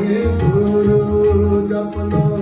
ਵਾਹਿਗੁਰੂ ਜਪ ਲੋ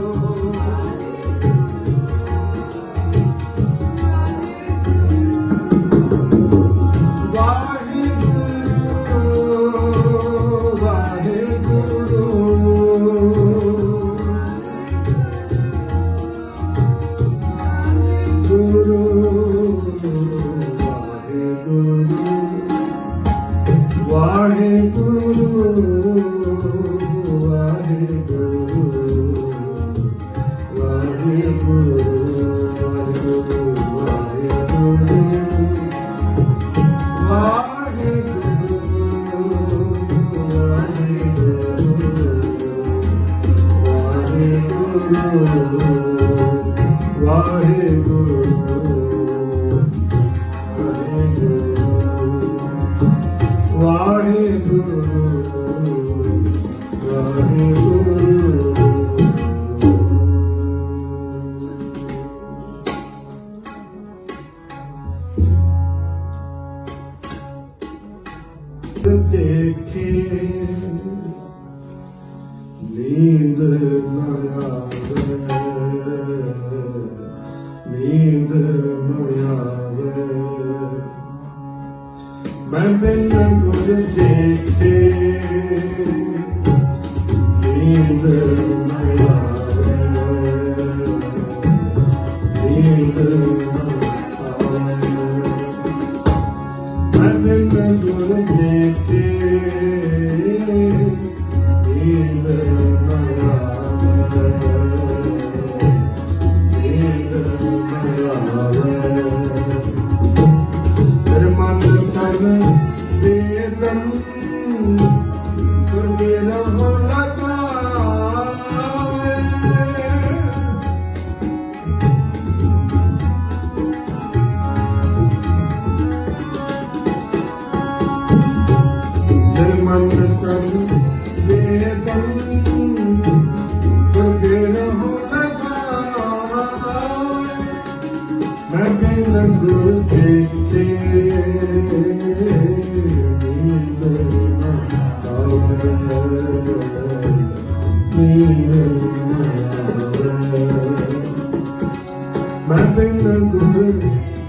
Yardımına yardım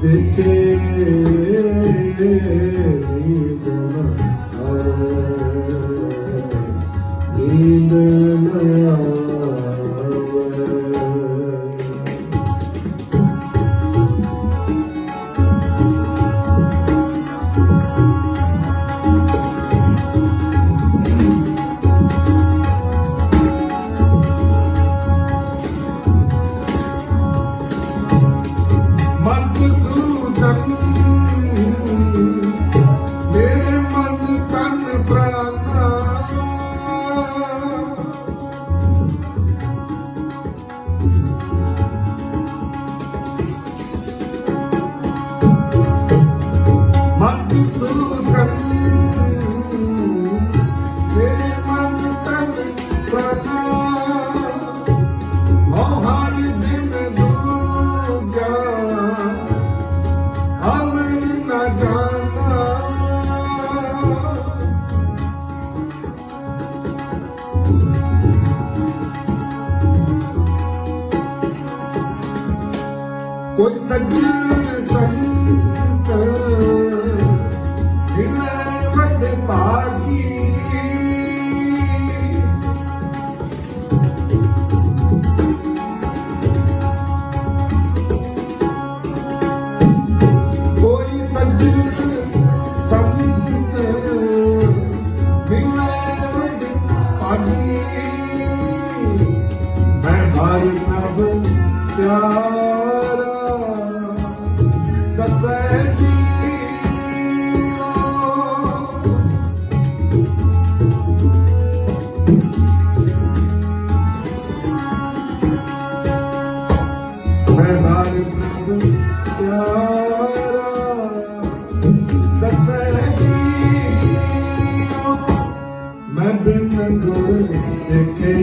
দেখে ਕੋਈ ਸੱਜਣ ਸੰਤ ਮਿਲੇ ਵੱਡੇ ਭਾਗੀ ਕੋਈ ਸੱਜਣ ਮੈਂ ਪ੍ਰਭ ਪਿਆਰਾ ਦਸੈ ਮੈਂ ਬਿਨ ਗੁਰ ਦੇਖੇ।